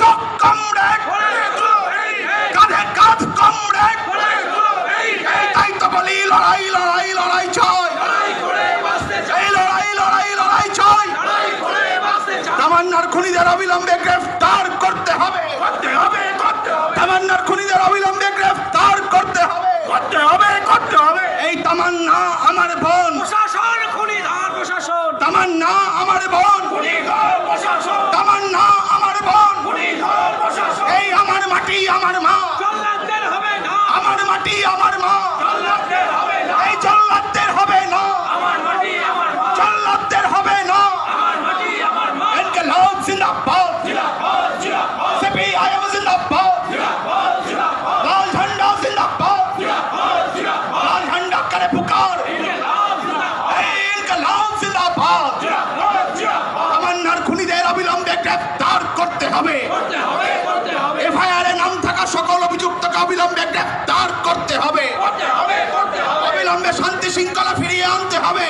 চোখ কমরেড কাঁধে কাঁধ কমরেড এই তাই তো বলি লড়াই লড়াই লড়াই চাই এই লড়াই লড়াই লড়াই চাই তামান্নার খুনিদের অবিলম্বে গ্রেফতার করতে হবে। করতে হবে করতে তামান্নার খুনিদের অবিলম্বে গ্রেফতার করতে হবে। করতে হবে করতে হবে এই তামান্না আমার বোন। প্রশাসন খুনি ধার প্রশাসন। তামান্না আমার বোন। প্রশাসন। তামান্না এই আমার মাটি আমার মা। আমার মাটি আমার মা। অবিলম্বে গ্রেফতার করতে হবে। অবিলম্বে শান্তি শৃঙ্খলা ফিরিয়ে আনতে হবে।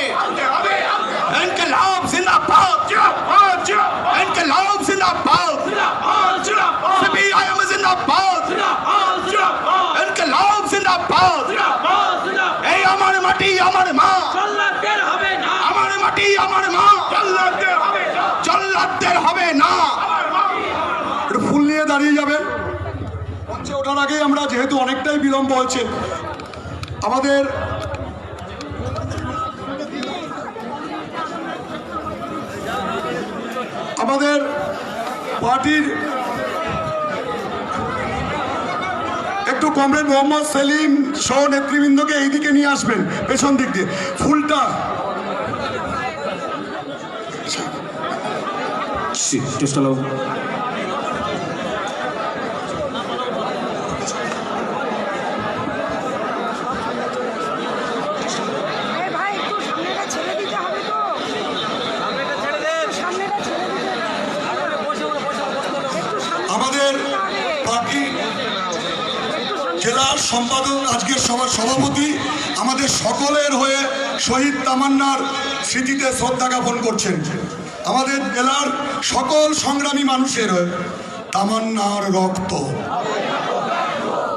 লাভ জিন্দাবাদ জিরাফত জিরাফত সিপিআইএম জিন্দাবাদ জিরাফত জিরাফত ইনকলাব জিন্দাবাদ জিরাফত জিরাফত এই আমার মাটি আমার মা জল্লাদদের হবে না আমার মাটি আমার মা জল্লাদদের হবে না জল্লাদদের হবে না একটু ফুল নিয়ে দাঁড়িয়ে যাবেন মঞ্চে ওঠার আগেই আমরা যেহেতু অনেকটাই বিলম্ব হচ্ছে আমাদের আমাদের পার্টির একটু কমরেড মোহাম্মদ সেলিম সহ নেতৃবৃন্দকে এইদিকে নিয়ে আসবেন পেছন দিক দিয়ে। ফুলটা Sì, just allow. এ ভাই একটু সামনেটা ছেড়ে দিতে হবে তো সামনেটা ছেড়ে দে সামনেটা ছেড়ে দিতে একটু সামনে আমাদের পার্টি জেলার সম্পাদক আজকের সভার সভাপতি আমাদের সকলের হয়ে শহীদ তামান্নার স্মৃতিতে শ্রদ্ধা জ্ঞাপন করছেন। আমাদের জেলার সকল সংগ্রামী মানুষের তামান্নার রক্ত।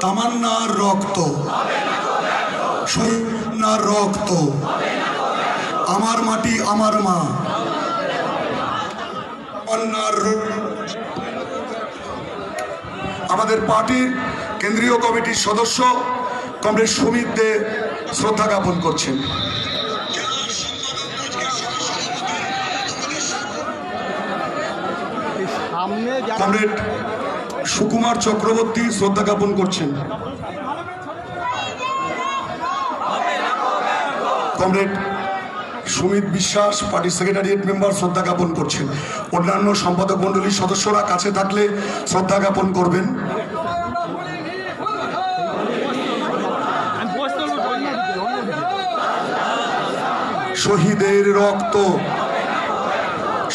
তামান্নার রক্ত। শহীদার রক্ত। আমার মাটি আমার মা। আমাদের পার্টির কেন্দ্রীয় কমিটির সদস্য কমরেড সুমিত দে শ্রদ্ধা জ্ঞাপন করছেন। কমরেড সুকুমার চক্রবর্তী শ্রদ্ধা জ্ঞাপন করছেন। কমরেড সুমিত বিশ্বাস পার্টি সেক্রেটারিয়েট মেম্বার শ্রদ্ধা জ্ঞাপন করছেন। অন্যান্য সম্পাদক মণ্ডলীর সদস্যরা কাছে থাকলে শ্রদ্ধা জ্ঞাপন করবেন। শহীদের রক্ত।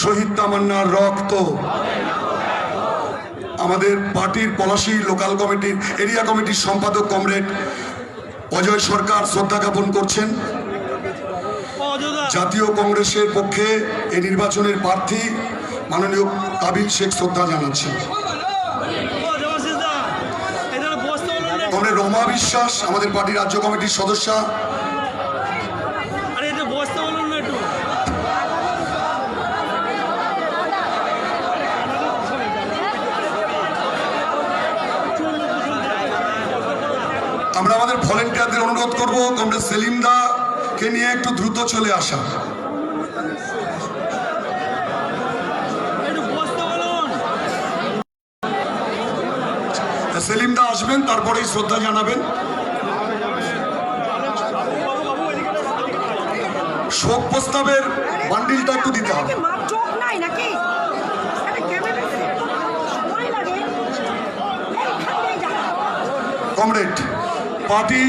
শহীদ তামান্নার রক্ত। আমাদের পার্টির পলাশী লোকাল কমিটির, এরিয়া কমিটির সম্পাদক কমরেড অজয় সরকার শ্রদ্ধা জ্ঞাপন করছেন। জাতীয় কংগ্রেসের পক্ষে এই নির্বাচনের প্রার্থী মাননীয় কাবিল শেখ শ্রদ্ধা কমরেড রমা বিশ্বাস, আমাদের পার্টির রাজ্য কমিটির সদস্যা আরে এটা বসতে বলুন না একটু আমরা আমাদের ভলেন্টিয়ারদের অনুরোধ করব কমরেড সেলিম দা কে নিয়ে একটু দ্রুত চলে আসা। সেলিম দা আসবেন তারপরেই শ্রদ্ধা জানাবেন। শোক প্রস্তাবের বান্ডিলটা একটু দিতে হবে। কমরেড পার্টি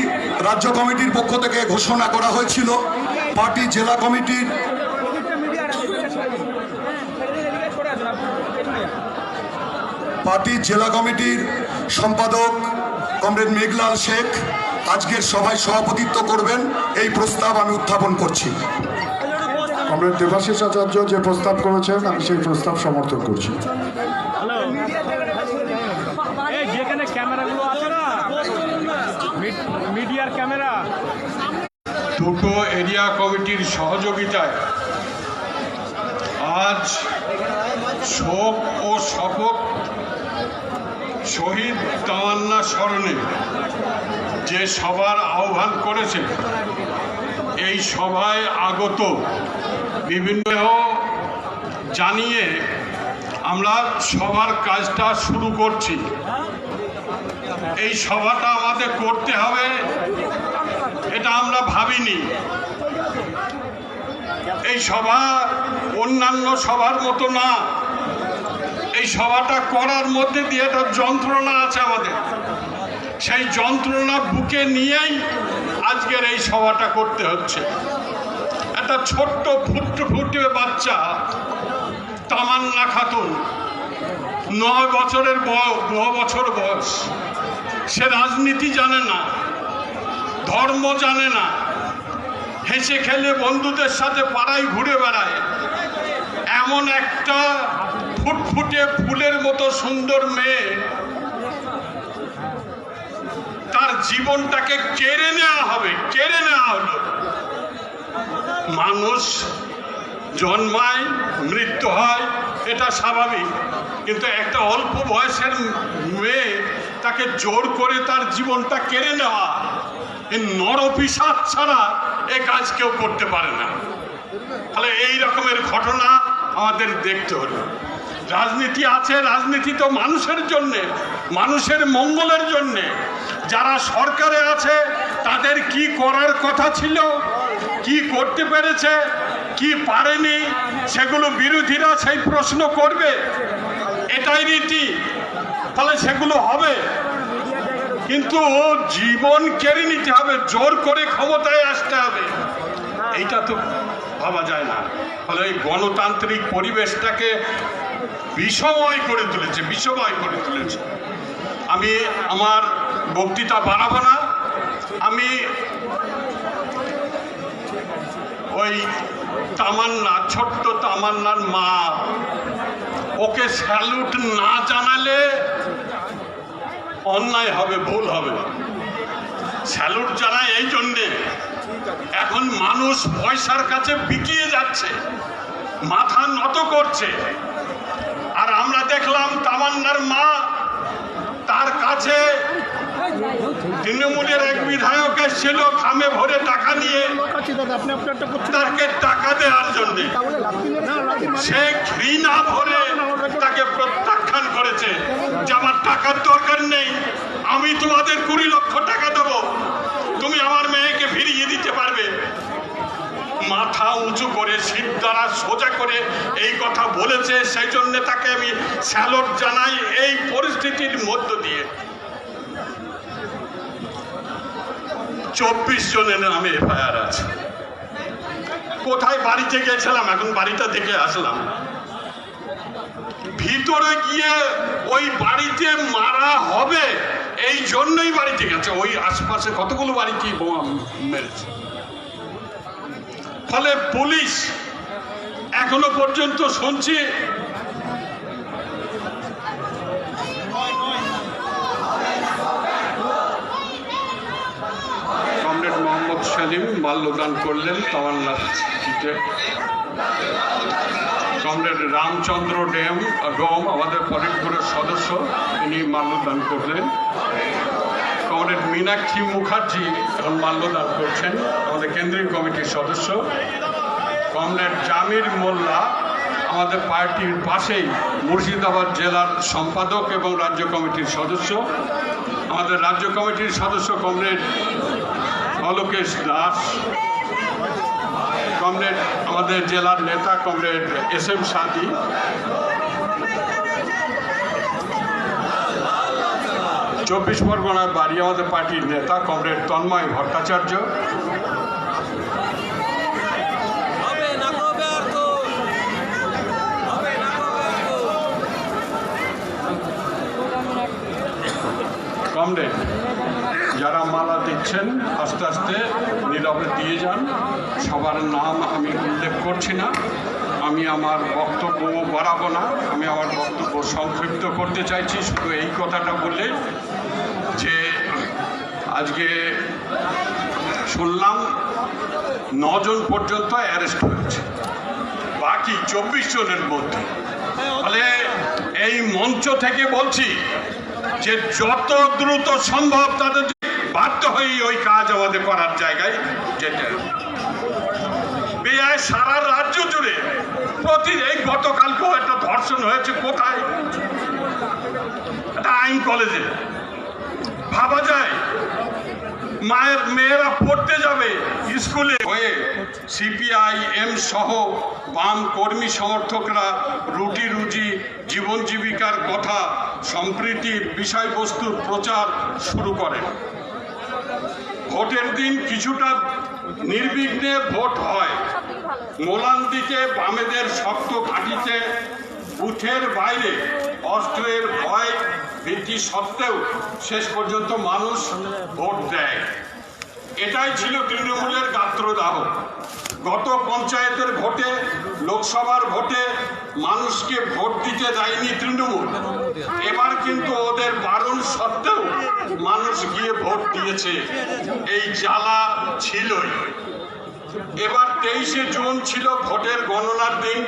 রাজ্য কমিটির পক্ষ থেকে ঘোষণা করা হয়েছিল। পার্টি জেলা কমিটির পার্টি জেলা কমিটির সম্পাদক কমরেড মেঘলাল শেখ আজকের সভায় সভাপতিত্ব করবেন। এই প্রস্তাব আমি উত্থাপন করছি। কমরেড দেবাশিস আচার্য যে প্রস্তাব করেছেন আমি সেই প্রস্তাব সমর্থন করছি হ্যালো এই যেখানে ক্যামেরাগুলো আছে না মিড- মিডিয়ার ক্যামেরা। দুটো এরিয়া কমিটির সহযোগিতায় আজ শোক ও শপথ শহীদ তামান্না স্মরণে যে সবার আহ্বান করেছে, এই সভায় আগত বিভিন্ন জানিয়ে আমরা সবার কাজটা শুরু করছি। এই সভাটা আমাদের করতে হবে, এটা আমরা ভাবিনি। এই সভা অন্যান্য সভার মতো না। এই সভাটা করার মধ্যে দিয়ে একটা যন্ত্রণা আছে আমাদের। সেই যন্ত্রণা বুকে নিয়েই আজকের এই সভাটা করতে হচ্ছে। একটা ছোট্ট ফুট ফুটে বাচ্চা, তামান্না খাতুন, নয় বছরের বয়স ন বছর বয়স। সে রাজনীতি জানে না, ধর্ম জানে না, হেসে খেলে বন্ধুদের সাথে পাড়ায় ঘুরে বেড়ায়। এমন একটা ফুটফুটে ফুলের মতো সুন্দর মেয়ে, তার জীবনটাকে কেড়ে নেওয়া হবে, কেড়ে নেওয়া হলো। মানুষ জন্মায়, মৃত্যু হয়, এটা স্বাভাবিক। কিন্তু একটা অল্প বয়সের মেয়ে তাকে জোর করে তার জীবনটা কেড়ে নেওয়া এই নরপিসাদ ছাড়া এ কাজ কেউ করতে পারে না। তাহলে এই রকমের ঘটনা আমাদের দেখতে হলো। রাজনীতি আছে, রাজনীতি তো মানুষের জন্যে, মানুষের মঙ্গলের জন্যে। যারা সরকারে আছে, তাদের কি করার কথা ছিল, কি করতে পেরেছে, কি পারেনি, সেগুলো বিরোধীরা সেই প্রশ্ন করবে। এটাই রীতি। তাহলে সেগুলো হবে। কিন্তু জীবন কেড়ে নিতে হবে, জোর করে ক্ষমতায় আসতে হবে। এইটা তো ভাবা যায় না। ফলে এই গণতান্ত্রিক পরিবেশটাকে বিষময় করে তুলেছে, বিষময় করে তুলেছে। আমি আমার বক্তৃতা বাড়াবো না। আমি ওই তামান্না, ছোট্ট তামান্নার মা। ওকে স্যালুট না জানালে অন্যায় হবে, ভুল হবে। স্যালুট জানায় এই জন্যে। এখন মানুষ পয়সার কাছে বিকিয়ে যাচ্ছে, মাথা নত করছে। আর আমরা দেখলাম তামান্নার মা তার কাছে তৃণমূলের এক বিধায়ক এসেছিল খামে ভরে টাকা নিয়ে। তাকে টাকা দেওয়ার জন্য। সে ঘৃণা ভরে তাকে প্রত্যাখ্যান করেছে যে আমার টাকার দরকার নেই, আমি তোমাদের কুড়ি লক্ষ টাকা দেবো। তুমি আমার মেয়েকে ফিরিয়ে দিতে পারবে। মাথা উঁচু করে শীত দ্বারা সোজা করে এই কথা বলেছে, সেই জন্য তাকে আমি স্যালট জানাই এই পরিস্থিতির মধ্য দিয়ে। চব্বিশ জনের নামে এফআইআর আছে। কোথায় বাড়িতে গেছিলাম এখন বাড়িটা দেখে আসলাম। ভিতরে গিয়ে ওই বাড়িতে মারা হবে, এই জন্যই বাড়িতে গেছে। ওই আশপাশে কতগুলো বাড়িতে বোমা মেরেছে? ফলে পুলিশ এখনও পর্যন্ত শুনছি কমরেড মোহাম্মদ সেলিম মাল্যদান করলেন তামান্নার চিঠিতে কমরেড রামচন্দ্র ডেম ডোম আমাদের ফরিদপুরের সদস্য, তিনি মাল্যদান করলেন। কমরেড মীনাক্ষী মুখার্জি এখন মাল্যদান করছেন, আমাদের কেন্দ্রীয় কমিটির সদস্য। কমরেড জামির মোল্লা আমাদের পার্টির পাশেই মুর্শিদাবাদ জেলার সম্পাদক এবং রাজ্য কমিটির সদস্য। আমাদের রাজ্য কমিটির সদস্য কমরেড অলোকেশ দাস। কমরেড, আমাদের জেলার নেতা কমরেড এস এম সাদি। চব্বিশ পরগনার বাড়ি আমাদের পার্টির নেতা কমরেড তন্ময় ভট্টাচার্য। কমরেড যারা মালা দিচ্ছেন, আস্তে আস্তে নীরবে দিয়ে যান। সবার নাম আমি উল্লেখ করছি না। আমি আমার বক্তব্য বাড়াবো না। আমি আমার বক্তব্য সংক্ষিপ্ত করতে চাইছি। শুধু এই কথাটা বলে যে আজকে শুনলাম নজন পর্যন্ত অ্যারেস্ট হয়েছে। বাকি চব্বিশ জনের মধ্যে। ফলে এই মঞ্চ থেকে বলছি যে যত দ্রুত সম্ভব তাদের বাধ্য হয়েই ওই কাজ আমাদের করার জায়গায় যেতে। বেআই সারা রাজ্য জুড়ে প্রতি এই গতকালকেও একটা ধর্ষণ হয়েছে কোথায়? একটা আইন কলেজে। ভাবা যায়, মায়ের মেয়েরা পড়তে যাবে স্কুলে। হয়ে সিপিআই, এম সহ বাম কর্মী সমর্থকরা রুটি রুজি, জীবন জীবিকার কথা সম্প্রীতির বিষয়বস্তুর প্রচার শুরু করেন। ভোটের দিন কিছুটা নির্বিঘ্নে ভোট হয়। মোলান দিকে বামেদের শক্ত ঘাঁটিতে বুথের বাইরে অস্ত্রের ভয় ভীতি সত্ত্বেও শেষ পর্যন্ত মানুষ ভোট দেয়। এটাই ছিল তৃণমূলের গাত্রদাহ। গত পঞ্চায়েতের ভোটে, লোকসভার ভোটে মানুষকে ভোট দিতে যায়নি তৃণমূল। এবার কিন্তু ওদের বারণ সত্ত্বেও মানুষ গিয়ে ভোট দিয়েছে। এই জ্বালা ছিলই। এবার তেইশে জুন ছিল ভোটের গণনার দিন।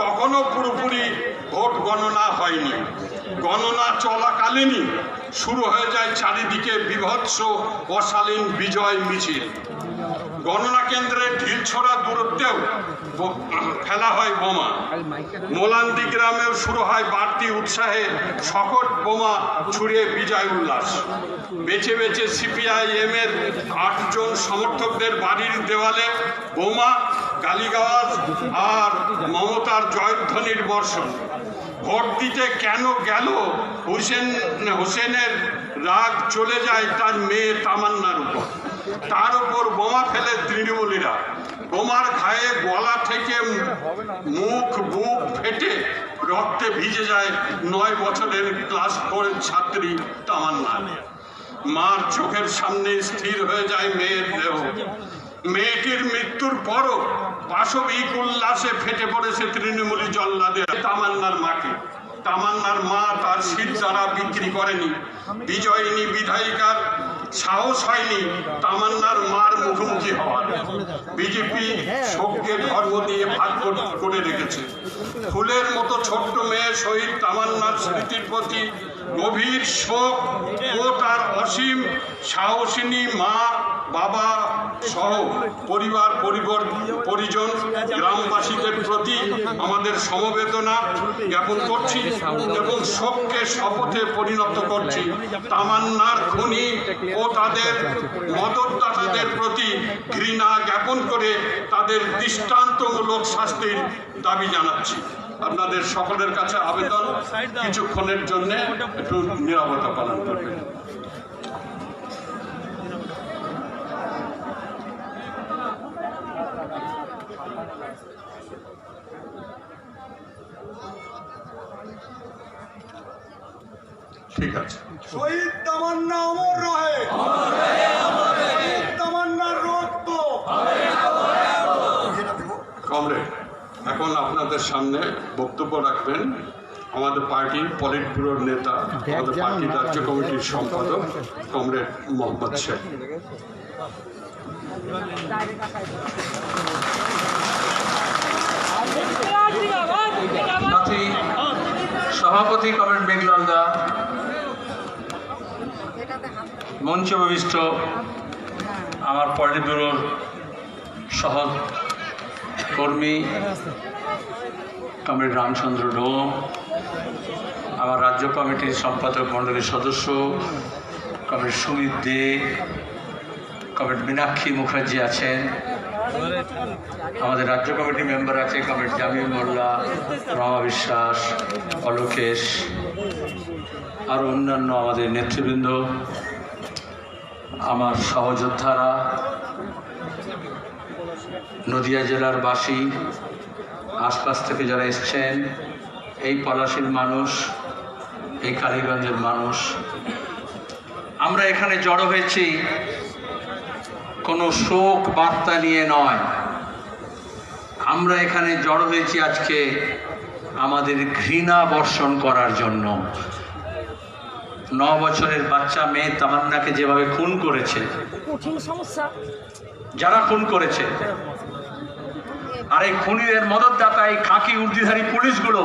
তখনও পুরোপুরি ভোট গণনা হয়নি। গণনা চলাকালীনই শুরু হয়ে যায় চারিদিকে বিভৎস অশালীন বিজয় মিছিল। গণনা কেন্দ্রে ঢিল ছোড়া দূরত্বেও ফেলা হয় বোমা। মোলান্দি গ্রামেও শুরু হয় বাড়তি উৎসাহে সকট বোমা ছুড়িয়ে বিজয় উল্লাস। বেছে বেছে সিপিআইএম এর আটজন সমর্থকদের বাড়ির দেওয়ালে বোমা গালিগাওয়াজ আর মমতার জয়ধ্বনির বর্ষণ। ভোট দিতে কেন গেল? হুসেন হোসেনের রাগ চলে যায় তার মেয়ে তামান্নার উপর। তার উপর বোমা ফেলে তৃণমূলীরা। বোমার ঘায়ে গলা থেকে মুখ, বুক ফেটে রক্তে ভিজে যায় নয় বছরের ক্লাস ফোরের ছাত্রী তামান্না মার চোখের সামনে স্থির হয়ে যায় মেয়ের দেহ। মেয়েটির মৃত্যুর পরও পাশবিক উল্লাসে ফেটে পড়েছে তৃণমূলী জল্লাদে তামান্নার মাকে। তামান্নার মা তার শীত দ্বারা বিক্রি করেনি। বিজয়িনী বিধায়িকার সাহস হয়নি তামান্নার মার মুখোমুখি হওয়ার। বিজেপি শোককে ধর্ম দিয়ে ভাগ করে রেখেছে। ফুলের মতো ছোট্ট মেয়ে শহীদ তামান্নার স্মৃতির প্রতি গভীর শোক ও তার অসীম সাহসিনী মা বাবা সহ পরিবার পরিবার, পরিজন, গ্রামবাসীদের প্রতি আমাদের সমবেদনা জ্ঞাপন করছি এবং শোককে শপথে পরিণত করছি। তামান্নার খুনি ও তাদের মদতদাতাদের প্রতি ঘৃণা জ্ঞাপন করে তাদের দৃষ্টান্তমূলক শাস্তির দাবি জানাচ্ছি। আপনাদের সকলের কাছে আবেদন, কিছুক্ষণের জন্য একটু নিরাপত্তা পালন করবেন। ঠিক আছে। শহীদ তামান্না অমর রহে। তামান্নার রক্ত কমরেড এখন আপনাদের সামনে বক্তব্য রাখবেন আমাদের পার্টির পলিট ব্যুরোর নেতা আমাদের পার্টির রাজ্য কমিটির সম্পাদক কমরেড মোহাম্মদ শেখ। সভাপতি কমেন্ট মেঘলালদা মঞ্চ উপবিষ্ট আমার পলিট ব্যুরোর সহ কর্মী কমরেড রামচন্দ্র ডোম আমার রাজ্য কমিটির সম্পাদক মণ্ডলীর সদস্য কমরেড সুমিত দে, কমরেড মীনাক্ষী মুখার্জি আছেন, আমাদের রাজ্য কমিটি মেম্বার আছে কমরেড জামিল মোল্লা, রমা বিশ্বাস, অলোকেশ, আর অন্যান্য আমাদের নেতৃবৃন্দ। আমার সহযোদ্ধারা, নদিয়া জেলার বাসী, আশপাশ থেকে যারা এসছেন, এই পলাশির মানুষ, এই কালীগঞ্জের মানুষ, আমরা এখানে জড়ো হয়েছি কোনো শোক বার্তা নিয়ে নয়। আমরা এখানে জড়ো হয়েছি আজকে আমাদের ঘৃণা বর্ষণ করার জন্য। ন বছরের বাচ্চা মেয়ে তামান্নাকে যেভাবে খুন করেছে যারা খুন করেছে আর এই খুনিদের মদতদাতা এই খাকি উর্দিধারী পুলিশগুলো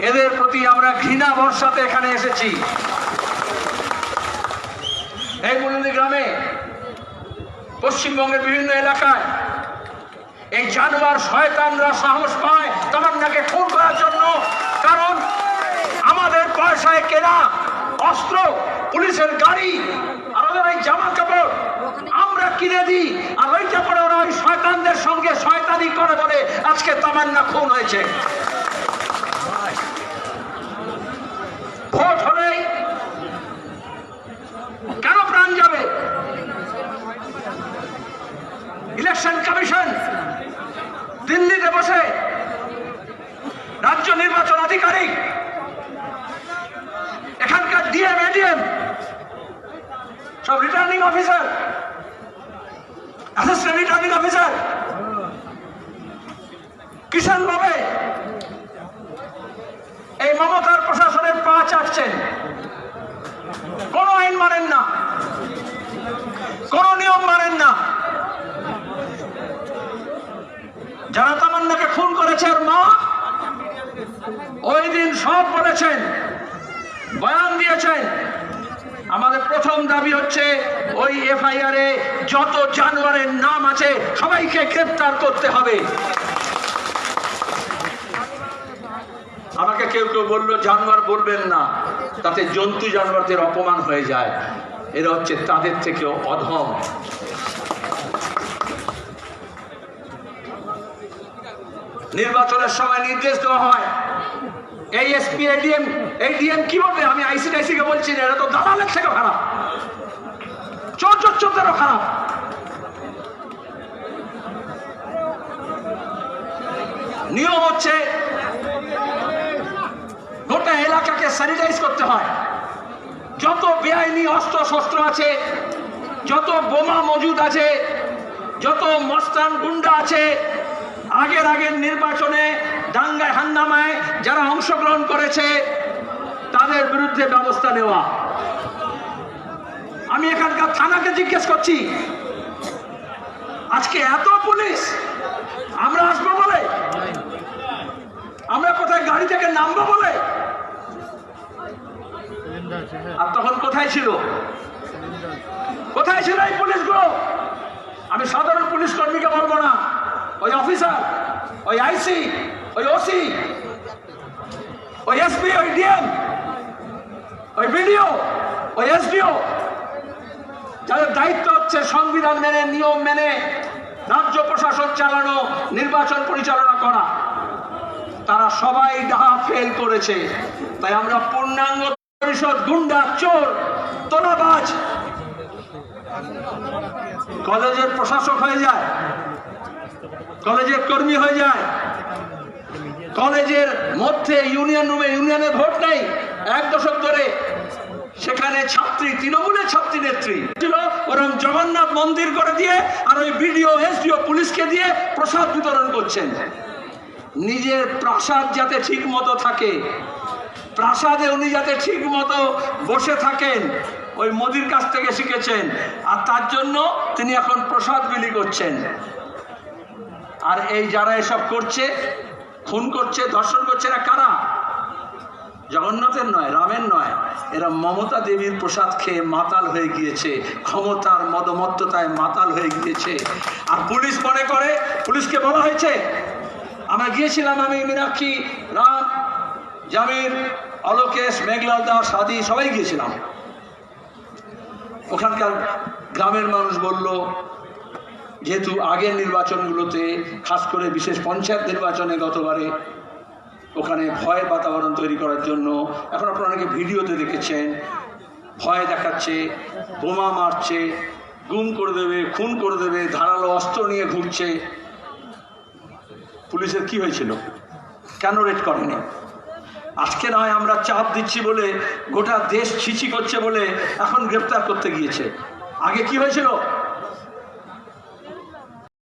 এদের প্রতি আমরা ঘৃণা বর্ষাতে এখানে এসেছি। এই গ্রামে পশ্চিমবঙ্গের বিভিন্ন এলাকায় এই জানোয়ার শয়তানরা সাহস পায় তামান্নাকে খুন করার জন্য। কারণ আমাদের পয়সায় কেনা অস্ত্র, পুলিশের গাড়ি, আর ওদের এই জামা কাপড় আমরা কিনে দিই। আর ওই কাপড়ে ওরা ওই শয়তানদের সঙ্গে শয়তানি করে বলে, আজকে তামান্না খুন হয়েছে ভোট হলেই কেন প্রাণ যাবে ইলেকশন কমিশন দিল্লিতে বসে রাজ্য নির্বাচন আধিকারিক এখানকার ডিএম এডিএম সব returning officer. Assistant returning officer. কিষাণ ভাবে এই মমতার প্রশাসনের পা চাটছেন কোনো আইন মানেন না। কোনো নিয়ম মানেন না। যারা তামান্নাকে খুন করেছে আর মা, ওই দিন সব বলেছেন, বয়ান দিয়েছেন। আমাদের প্রথম দাবি হচ্ছে, ওই এফআইআর এ যত জানোয়ারের নাম আছে, সবাইকে গ্রেপ্তার করতে হবে। আমাকে কেউ কেউ বলল, জানোয়ার বলবেন না। তাতে জন্তু জানোয়ারদের অপমান হয়ে যায়। এরা হচ্ছে তাদের থেকেও অধম। নির্বাচনের সময় নির্দেশ দেওয়া হয় এই এসপি এডিএম এডিএম কি বলবে আমি আইসি টাইসি কে বলছি না এরা তো দালালের থেকে খারাপ? চোর চোর চোরদেরও খারাপ। নিয়ম হচ্ছে গোটা এলাকাকে স্যানিটাইজ করতে হয়। যত বেআইনি অস্ত্র শস্ত্র আছে, যত বোমা মজুদ আছে, যত মস্তান গুন্ডা আছে, আগের আগের নির্বাচনে দাঙ্গায় হাঙ্গামায় যারা অংশগ্রহণ করেছে তাদের বিরুদ্ধে ব্যবস্থা নেওয়া। আমি এখানকার থানাকে জিজ্ঞেস করছি, আজকে এত পুলিশ, আমরা আসব বলে? আমরা কোথায় গাড়ি থেকে নামবো বলে? আর তখন কোথায় ছিল? কোথায় ছিল এই পুলিশগুলো? আমি সাধারণ পুলিশ কর্মীকে বলব না। ওই অফিসার, ওই আইসি, ওই ওসি, ওই এসপি, ওই ডিএম ওই বিডিও, ওই এসডিও, যাদের দায়িত্ব হচ্ছে সংবিধান মেনে, নিয়ম মেনে, রাজ্য প্রশাসন চালানো, নির্বাচন পরিচালনা করা, তারা সবাই ডাহা ফেল করেছে। তাই আমরা পূর্ণাঙ্গ পরিষদ, গুন্ডা, চোর, তোলাবাজ, কলেজের প্রশাসক হয়ে যায়, কলেজের কর্মী হয়ে যায়, কলেজের মধ্যে ইউনিয়ন রুমে ইউনিয়নের ভোট নেই। এক দশক ধরে সেখানে ছাত্রী, তৃণমূলের ছাত্রী নেত্রী ছিল ওরকম জগন্নাথ মন্দির করে দিয়ে আর ওই বিডিও, এসডিও, পুলিশকে দিয়ে প্রসাদ বিতরণ করছেন। নিজের প্রাসাদ যাতে ঠিক মতো থাকে, প্রাসাদে উনি যাতে ঠিক মতো বসে থাকেন, ওই মোদির কাছ থেকে শিখেছেন। আর তার জন্য তিনি এখন প্রসাদ বিলি করছেন। আর এই যারা এসব করছে, খুন করছে, ধর্ষণ করছে না কারা? জগন্নাথের নয়, রামের নয়। এরা মমতা দেবীর প্রসাদ খেয়ে মাতাল হয়ে গিয়েছে। ক্ষমতার মদমত্ততায় মাতাল হয়ে গিয়েছে। আর পুলিশ মনে করে, পুলিশকে বলা হয়েছে, আমরা গিয়েছিলাম, আমি মীনাক্ষী, রাম, জামির, অলোকেশ মেঘলাল দাস সাদি, সবাই গিয়েছিলাম। ওখানকার গ্রামের মানুষ বলল, যেহেতু আগের নির্বাচনগুলোতে, খাস করে বিশেষ পঞ্চায়েত নির্বাচনে গতবারে ওখানে ভয়ের বাতাবরণ তৈরি করার জন্য। এখন আপনারা অনেকে ভিডিওতে দেখেছেন, ভয় দেখাচ্ছে, বোমা মারছে, গুম করে দেবে, খুন করে দেবে, ধারালো অস্ত্র নিয়ে ঘুরছে। পুলিশের কি হয়েছিল? কেন রেড করেনি? আজকে নয় আমরা চাপ দিচ্ছি বলে, গোটা দেশ ছিচি করছে বলে এখন গ্রেপ্তার করতে গিয়েছে। আগে কি হয়েছিল?